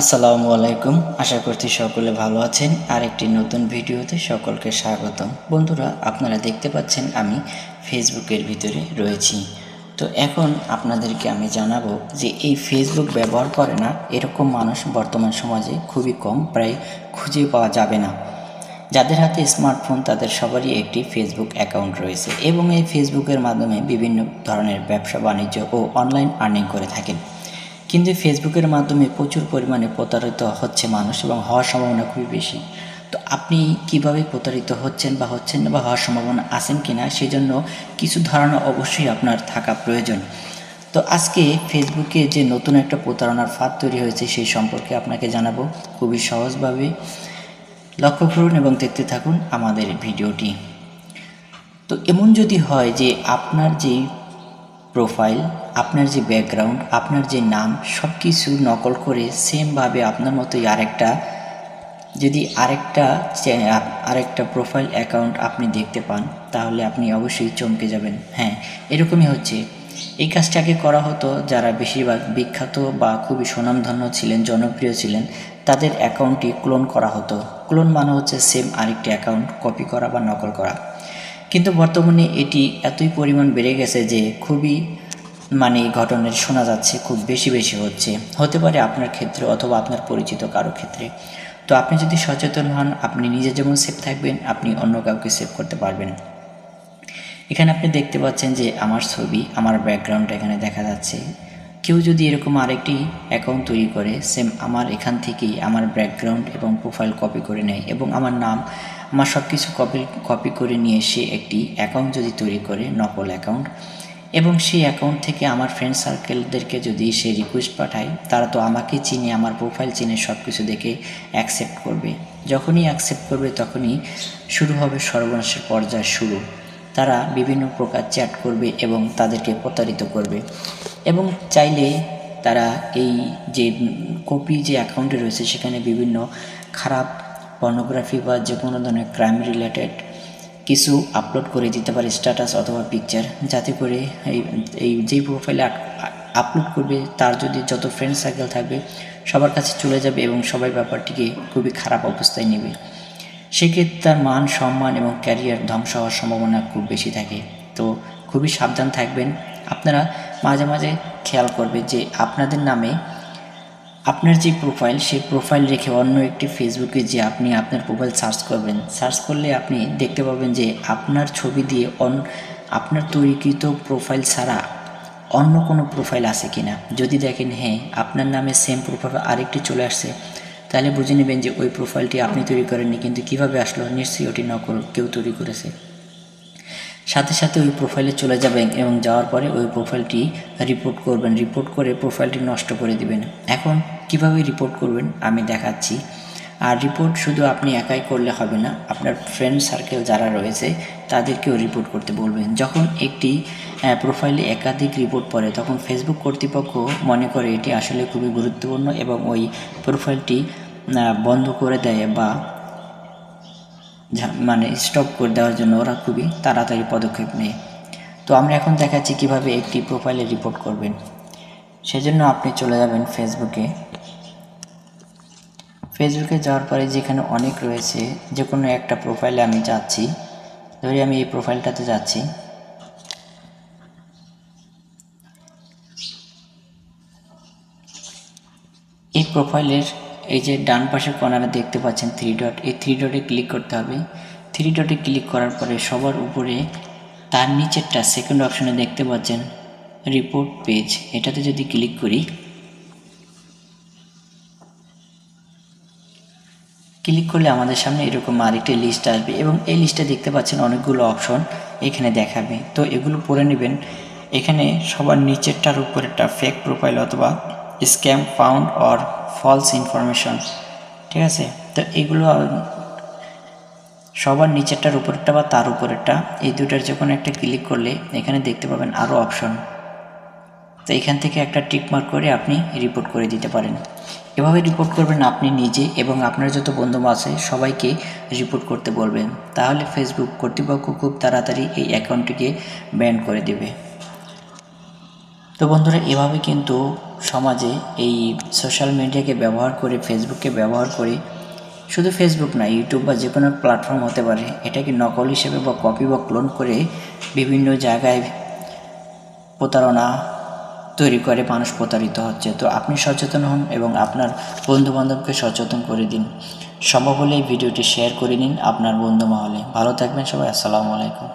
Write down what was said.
আসসালামু আলাইকুম। আশা করছি সকলে ভালো আছেন। আর একটি নতুন ভিডিওতে সকলকে স্বাগতম। বন্ধুরা, আপনারা দেখতে পাচ্ছেন আমি ফেসবুকের ভিতরে রয়েছি। তো এখন আপনাদেরকে আমি জানাব যে এই ফেসবুক ব্যবহার করে না এরকম মানুষ বর্তমান সমাজে খুবই কম, প্রায় খুঁজে পাওয়া যাবে না। যাদের হাতে স্মার্টফোন, তাদের সবারই একটি ফেসবুক অ্যাকাউন্ট রয়েছে এবং এই ফেসবুকের মাধ্যমে বিভিন্ন ধরনের ব্যবসা বাণিজ্য ও অনলাইন আর্নিং করে থাকেন। কিন্তু ফেসবুকের মাধ্যমে প্রচুর পরিমাণে প্রতারিত হচ্ছে মানুষ এবং হওয়ার সম্ভাবনা খুবই বেশি। তো আপনি কীভাবে প্রতারিত হচ্ছেন বা হচ্ছেন না বা হওয়ার সম্ভাবনা আছেন কি না সেই জন্য কিছু ধারণা অবশ্যই আপনার থাকা প্রয়োজন। তো আজকে ফেসবুকে যে নতুন একটা প্রতারণার ফাঁদ তৈরি হয়েছে সেই সম্পর্কে আপনাকে জানাব খুবই সহজভাবে। লক্ষ্য করুন এবং দেখতে থাকুন আমাদের ভিডিওটি। তো এমন যদি হয় যে আপনার যেই প্রোফাইল আপনার যে ব্যাকগ্রাউন্ড আপনার যে নাম সব কিছু নকল করে সেমভাবে আপনার মতোই আরেকটা, যদি আরেকটা আরেকটা প্রোফাইল অ্যাকাউন্ট আপনি দেখতে পান, তাহলে আপনি অবশ্যই চমকে যাবেন। হ্যাঁ এরকমই হচ্ছে। এই কাজটাকে করা হতো যারা বেশিরভাগ বিখ্যাত বা খুবই সুনামধন্য ছিলেন, জনপ্রিয় ছিলেন, তাদের অ্যাকাউন্টটি ক্লোন করা হতো। ক্লোন মানে হচ্ছে সেম আরেকটি অ্যাকাউন্ট কপি করা বা নকল করা। কিন্তু বর্তমানে এটি এতই পরিমাণ বেড়ে গেছে যে খুবই মানে এই ঘটনা শোনা যাচ্ছে, খুব বেশি বেশি হচ্ছে। হতে পারে আপনার ক্ষেত্রে অথবা আপনার পরিচিত কারও ক্ষেত্রে। তো আপনি যদি সচেতন হন, আপনি নিজে যেমন সেফ থাকবেন, আপনি অন্য কাউকে সেভ করতে পারবেন। এখানে আপনি দেখতে পাচ্ছেন যে আমার ছবি, আমার ব্যাকগ্রাউন্ড এখানে দেখা যাচ্ছে। কেউ যদি এরকম আরেকটি অ্যাকাউন্ট তৈরি করে সেম আমার এখান থেকেই আমার ব্যাকগ্রাউন্ড এবং প্রোফাইল কপি করে নেয় এবং আমার নাম আমার সব কিছু কপি কপি করে নিয়ে সে একটি অ্যাকাউন্ট যদি তৈরি করে, নকল অ্যাকাউন্ট এবং সেই অ্যাকাউন্ট থেকে আমার ফ্রেন্ড সার্কেলদেরকে যদি সে রিকোয়েস্ট পাঠায়, তারা তো আমাকে চিনে, আমার প্রোফাইল চিনে সব কিছু দেখে অ্যাকসেপ্ট করবে। যখনই অ্যাকসেপ্ট করবে, তখনই শুরু হবে সর্বনাশের পর্যায় শুরু। তারা বিভিন্ন প্রকার চ্যাট করবে এবং তাদেরকে প্রতারিত করবে। এবং চাইলে তারা এই যে কপি যে অ্যাকাউন্টে রয়েছে, সেখানে বিভিন্ন খারাপ পর্নোগ্রাফি বা যে কোনো ধরনের ক্রাইম রিলেটেড কিছু আপলোড করে দিতে পারে স্ট্যাটাস অথবা পিকচার যাতে করে এই এই যেই প্রোফাইলে আপলোড করবে, তার যদি যত ফ্রেন্ড সার্কেল থাকবে, সবার কাছে চলে যাবে এবং সবাই ব্যাপারটিকে খুবই খারাপ অবস্থায় নেবে। সেক্ষেত্রে তার মান, সম্মান এবং ক্যারিয়ার ধ্বংস হওয়ার সম্ভাবনা খুব বেশি থাকে। তো খুবই সাবধান থাকবেন। আপনারা মাঝে মাঝে খেয়াল করবে যে আপনাদের নামে আপনার যে প্রোফাইল সেই প্রোফাইল রেখে অন্য একটি ফেসবুকে যে আপনি আপনার প্রোফাইল সার্চ করবেন সার্চ করলে আপনি দেখতে পাবেন যে আপনার ছবি দিয়ে অন, আপনার তৈরিকৃত প্রোফাইল ছাড়া অন্য কোনো প্রোফাইল আছে কি না যদি দেখেন হ্যাঁ আপনার নামে সেম প্রোফাইল আরেকটি চলে আসছে, তাহলে বুঝে নেবেন যে ওই প্রোফাইলটি আপনি তৈরি করেননি, কিন্তু কীভাবে আসলো? নিশ্চয়ই ওটি নকল কেউ তৈরি করেছে। সাথে সাথে ওই প্রোফাইলে চলে যাবেন এবং যাওয়ার পরে ওই প্রোফাইলটি রিপোর্ট করবেন। রিপোর্ট করে প্রোফাইলটি নষ্ট করে দিবেন। এখন কীভাবে রিপোর্ট করবেন আমি দেখাচ্ছি। আর রিপোর্ট শুধু আপনি একাই করলে হবে না, আপনার ফ্রেন্ড সার্কেল যারা রয়েছে, তাদেরকেও রিপোর্ট করতে বলবেন। যখন একটি প্রোফাইলে একাধিক রিপোর্ট পড়ে, তখন ফেসবুক কর্তৃপক্ষ মনে করে এটি আসলে খুবই গুরুত্বপূর্ণ এবং ওই প্রোফাইলটি বন্ধ করে দেয় বা মানে স্টপ করে দেওয়ার জন্য ওরা খুবই তাড়াতাড়ি পদক্ষেপ নেয়। তো আমরা এখন দেখাচ্ছি কীভাবে একটি প্রোফাইলে রিপোর্ট করবেন। সেজন্য আপনি চলে যাবেন ফেসবুকে ফেসবুকে যাওয়ার পরে যেখানে অনেক রয়েছে যে কোনো একটা প্রোফাইলে আমি যাচ্ছি। ধরি আমি এই প্রোফাইলটাতে যাচ্ছি। এই প্রোফাইলের এই যে ডান পাশে কর্নারে দেখতে পাচ্ছেন থ্রি ডট এই থ্রি ডটে ক্লিক করতে হবে। থ্রি ডটে ক্লিক করার পরে সবার উপরে তার নিচেরটা সেকেন্ড অপশনে দেখতে পাচ্ছেন রিপোর্ট পেজ এটাতে যদি ক্লিক করি ক্লিক করলে আমাদের সামনে এরকম আরেকটি লিস্ট আসবে এবং এই লিস্টে দেখতে পাচ্ছেন অনেকগুলো অপশন এখানে দেখাবে। তো এগুলো পড়ে নেবেন। এখানে সবার নিচেরটার উপরেরটা ফেক প্রোফাইল অথবা scam found or false information ঠিক আছে? তো এগুলো সবার নিচেরটার উপরেরটা বা তার উপরেরটা, এই দুটার যখন একটা ক্লিক করলে এখানে দেখতে পাবেন আরও অপশন তো এখান থেকে একটা টিক মার্ক করে আপনি রিপোর্ট করে দিতে পারেন। এভাবে রিপোর্ট করবেন আপনি নিজে এবং আপনার যত বন্ধু আছে, সবাইকে রিপোর্ট করতে বলবেন। তাহলে ফেসবুক কর্তৃপক্ষ খুব তাড়াতাড়ি এই অ্যাকাউন্টটিকে ব্যান করে দেবে। তো বন্ধুরা, এভাবে কিন্তু সমাজে এই সোশ্যাল মিডিয়াকে ব্যবহার করে ফেসবুককে ব্যবহার করে, শুধু ফেসবুক না ইউটিউব বা যে কোনো প্ল্যাটফর্ম হতে পারে, এটাকে নকল হিসেবে বা কপি বা ক্লোন করে বিভিন্ন জায়গায় প্রতারণা তৈরি করে, মানুষ প্রতারিত হচ্ছে। তো আপনি সচেতন হন এবং আপনার বন্ধু বান্ধবকে সচেতন করে দিন। সম্ভব হলে এই ভিডিওটি শেয়ার করে নিন আপনার বন্ধু মহলে ভালো থাকবেন সবাই, আসসালামু আলাইকুম।